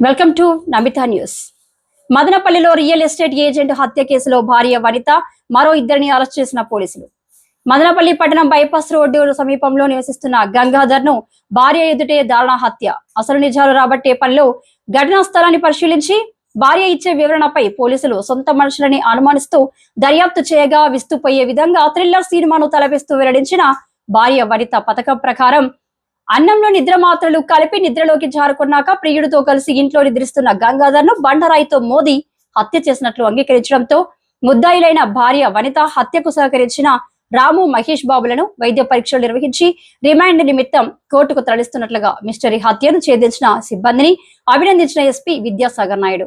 Welcome to Namita news. మదనపల్లిలో real estate agent హత్య కేసులో భార్య వనిత మరో ఇద్దరిని అరెస్ట్ చేసిన పోలీసులు. మదనపల్లి పట్టణం బైపాస్ రోడ్డు సమీపంలో నివసిస్తున్న గంగాధర్ను భార్య ఎదుటే దారుణ హత్య. అసలు నిజాలు రాబట్టే పనిలో ఘటనా స్థలాన్ని పరిశీలించి భార్య ఇచ్చే వివరణపై పోలీసులు సొంత మనుషులని అనుమానిస్తూ దర్యాప్తు చేయగా విస్తుపోయే విధంగా థ్రిల్లర్ సినిమాను తలపిస్తూ వెల్లడించిన భార్య వనిత పథకం ప్రకారం అన్నంలో నిద్ర మాత్రలు కలిపి నిద్రలోకి జారుకున్నాక ప్రియుడితో కలిసి ఇంట్లో నిద్రిస్తున్న గంగాధర్ను బండరాయితో మోదీ హత్య చేసినట్లు అంగీకరించడంతో ముద్దాయిలైన భార్య వనిత హత్యకు సహకరించిన రాము మహేష్ బాబులను వైద్య పరీక్షలు నిర్వహించి రిమాండ్ నిమిత్తం కోర్టుకు తరలిస్తున్నట్లుగా మిస్టరీ హత్యను ఛేదించిన సిబ్బందిని అభినందించిన SP Vidyasagar Naidu.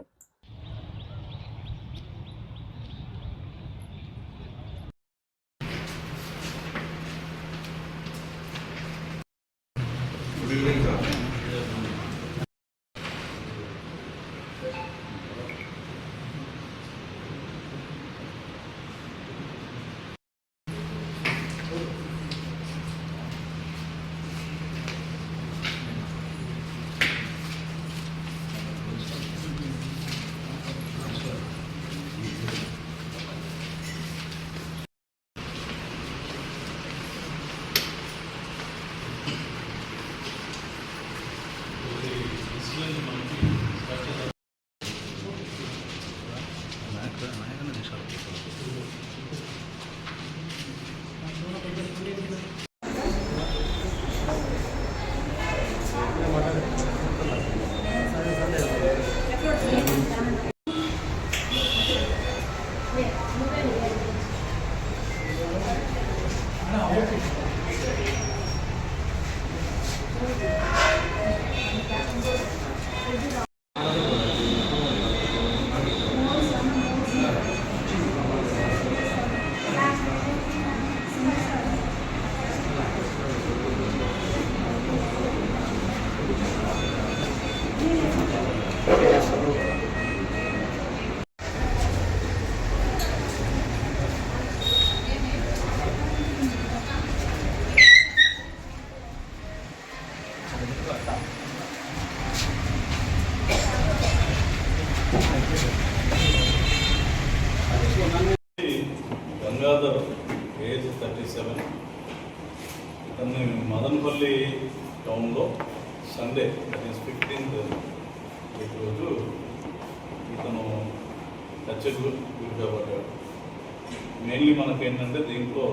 Gangadhar age thirty seven. ఇతన్ని మదనపల్లి టౌన్లో సండే దట్ ఈస్ ఫిఫ్టీన్త్ రోజు ఇతను హత్యకు గురి కాబట్టాడు మెయిన్లీ మనకి ఏంటంటే దీంట్లో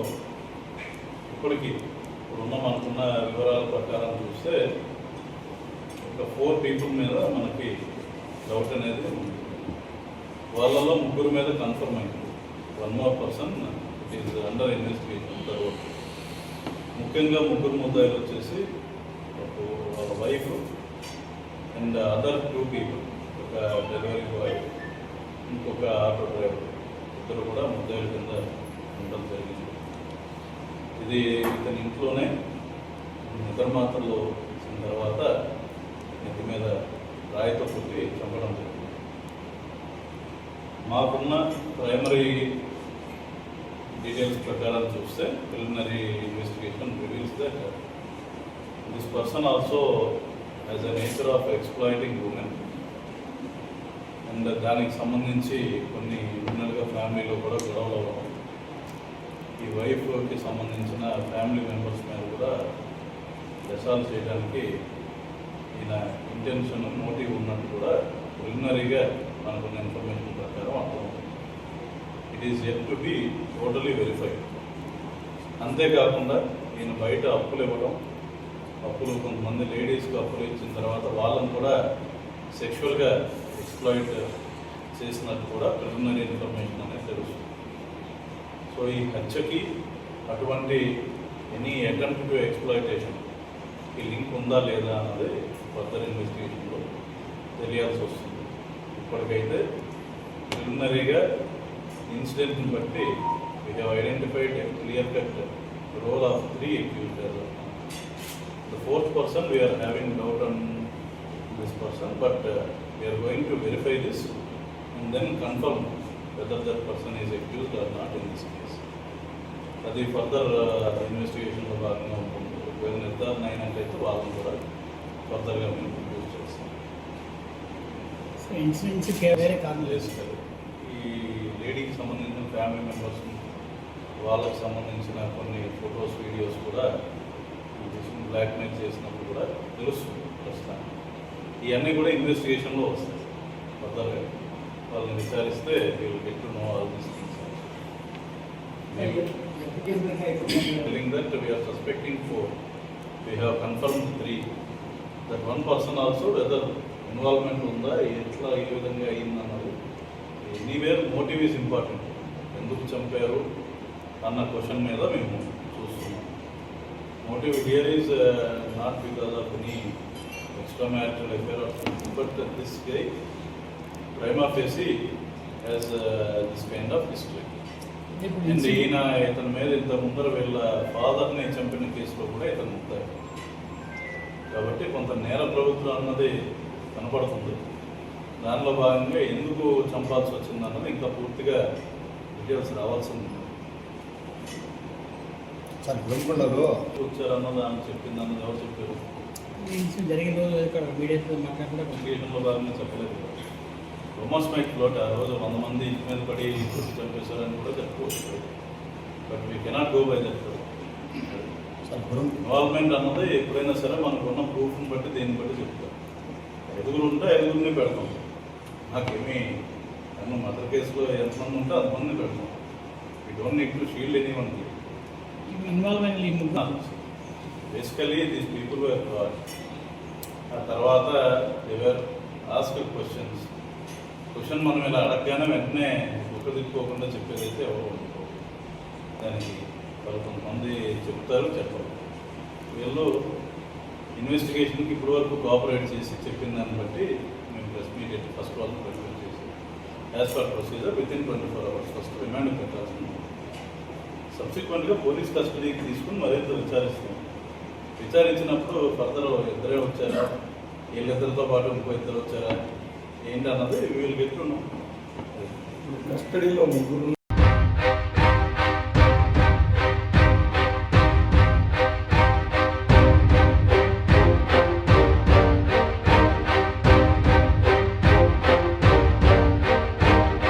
ఇప్పటికి ఇప్పుడున్న మనకున్న వివరాలు ఫోర్ పీపుల్ మీద మనకి డౌట్ అనేది ఉంది. వాళ్ళలో ముగ్గురు మీద కన్ఫర్మ్ అయింది. One more person is under investigation తర్వాత ముఖ్యంగా ముగ్గురు ముద్దాయిలు వచ్చేసి ఒక వాళ్ళ wife and other two people ఒక డెలివరీ బాయ్ ఇంకొక ఆటో డ్రైవర్ ఇద్దరు కూడా ముద్దాయిల కింద ఉండడం జరిగింది. ఇది ఇతని ఇంట్లోనే నిద్ర వచ్చిన తర్వాత నెత్తి మీద రాయితో కొట్టి చంపడం జరిగింది. మాకున్న ప్రైమరీ డీటెయిల్స్ ప్రకారం చూస్తే preliminary investigation reveals that this person also has a nature of exploiting women and దానికి సంబంధించి కొన్ని ఉన్నలుగా ఫ్యామిలీలో కూడా గొడవలు అవ్వడం. ఈ వైఫ్కి సంబంధించిన ఫ్యామిలీ మెంబర్స్ మీద కూడా దశాలు చేయడానికి ఈయన ఇంటెన్షన్ మోటివ్ ఉన్నట్టు కూడా ప్రిలిమినరీగా మనకున్న ఇన్ఫర్మేషన్ ప్రకారం అర్థమవుతుంది. It is yet to be totally verified అంతేకాకుండా ఈయన బయట అప్పులు ఇవ్వడం అప్పులు కొంతమంది లేడీస్కి అప్పులు ఇచ్చిన తర్వాత వాళ్ళని కూడా సెక్షువల్గా ఎక్స్ప్లాయిట్ చేసినట్టు కూడా ప్రిలిమినరీ ఇన్ఫర్మేషన్ అనేది తెలుస్తుంది. సో ఈ హత్యకి అటువంటి ఎనీ అటెంప్ట్ టు ఎక్స్ప్లాయిటేషన్ ఈ లింక్ ఉందా లేదా అన్నది ఫర్దర్ ఇన్వెస్టిగేషన్లో తెలియాల్సి వస్తుంది ఇప్పటికైతే ప్రిలిమినరీగా ఇన్సిడెంట్ని బట్టి we have identified clear cut role of three accused the fourth person we're having doubt on this person but we're going to verify this and then confirm whether that person is accused or not in this case అది further ఇన్వెస్టిగేషన్లో భాగంగా ఉంటుంది ఒకవేళ నిర్ధారణ అయినట్లయితే వాళ్ళని కూడా ఫర్దర్గా మేము యూజ్ చేస్తాం. ఇన్సూరెన్స్ వేరే కారణం. చేస్తారు ఈ లేడీకి సంబంధించిన ఫ్యామిలీ మెంబర్స్ వాళ్ళకి సంబంధించిన కొన్ని ఫొటోస్ వీడియోస్ కూడా బ్లాక్మెయిల్ చేసినప్పుడు కూడా తెలుస్తుంది ప్రస్తుతానికి. ఇవన్నీ కూడా ఇన్వెస్టిగేషన్లో వస్తాయి. ఫర్దర్గా వాళ్ళని విచారిస్తే వీళ్ళు get to know all these that we are suspecting four. We have confirmed That one person also whether involvement ఉందా ఎట్లా ఏ విధంగా అయిందన్నది ఎనీవేర్ మోటివ్ ఈజ్ ఇంపార్టెంట్ ఎందుకు చంపారు అన్న క్వశ్చన్ మీద మేము చూస్తున్నాం. Motive here is not because of any extra marital affair of but this guy prima facie has this kind of history ఈయన ఇతని మీద ఇంత ముందర వీళ్ళ ఫాదర్ని చంపిన కేసులో కూడా ఇతను ముద్దాయి కాబట్టి కొంత నేర ప్రభుత్వం అన్నది కనపడుతుంది. దానిలో భాగంగా ఎందుకు చంపాల్సి వచ్చింది అన్నది ఇంకా పూర్తిగా డీటెయిల్స్ రావాల్సి ఉంది. సార్ గోల్కొండలో వచ్చారన్నది ఆమె చెప్పింది అన్నది ఎవరు చెప్పారు? జరిగిన రోజు ఇక్కడ మీడియాతో మాట్లాడకుండా భాగంగా చెప్పలేదు రొమాన్స్ మైక్ ఫ్లోట్ ఆ రోజు వంద మంది ఇంటి మీద పడి కొట్టి చంపేశారని కూడా చెప్పుకోవచ్చు. But we cannot go by that involvement అన్నది ఎప్పుడైనా సరే మనకున్న ప్రూఫ్ని బట్టి దేన్ని బట్టి చెప్తాం ఐదుగురు ఉంటే ఐదుగురిని పెడతాం. నాకేమీ నన్ను మదర్ కేసులో ఎంతమంది ఉంటే అంతమందిని పెడతాం. We don't need to shield any one involve అయిన ఈ ముగ్గురు బేసికలీ దీస్ పీపుల్ ఆ తర్వాత ఎవర్ ఆస్క్ క్వశ్చన్స్ క్వశ్చన్ మనం ఇలా అడగగానే వెంటనే ఒక దిక్కుకోకుండా చెప్పేదైతే ఎవరు దానికి వాళ్ళు కొంతమంది చెప్తారు చెప్పరు. వీళ్ళు ఇన్వెస్టిగేషన్కి ఇప్పటి వరకు కోఆపరేట్ చేసి చెప్పిన దాన్ని బట్టి మేము ప్రెస్ మీట్ ఫస్ట్ వాళ్ళని ప్రెస్ చేసి. As per procedure within twenty four hours first remand పెట్టాల్సింది. సబ్సిక్వెంట్గా పోలీస్ కస్టడీకి తీసుకుని మరింత విచారిస్తాం. విచారించినప్పుడు ఫర్దర్ ఇద్దరే వచ్చారా? వీళ్ళిద్దరితో పాటు ఇంకో ఇద్దరు వచ్చారా? ఏంటి అన్నది వీళ్ళు పెట్టున్నాం కస్టడీలో ముగ్గురు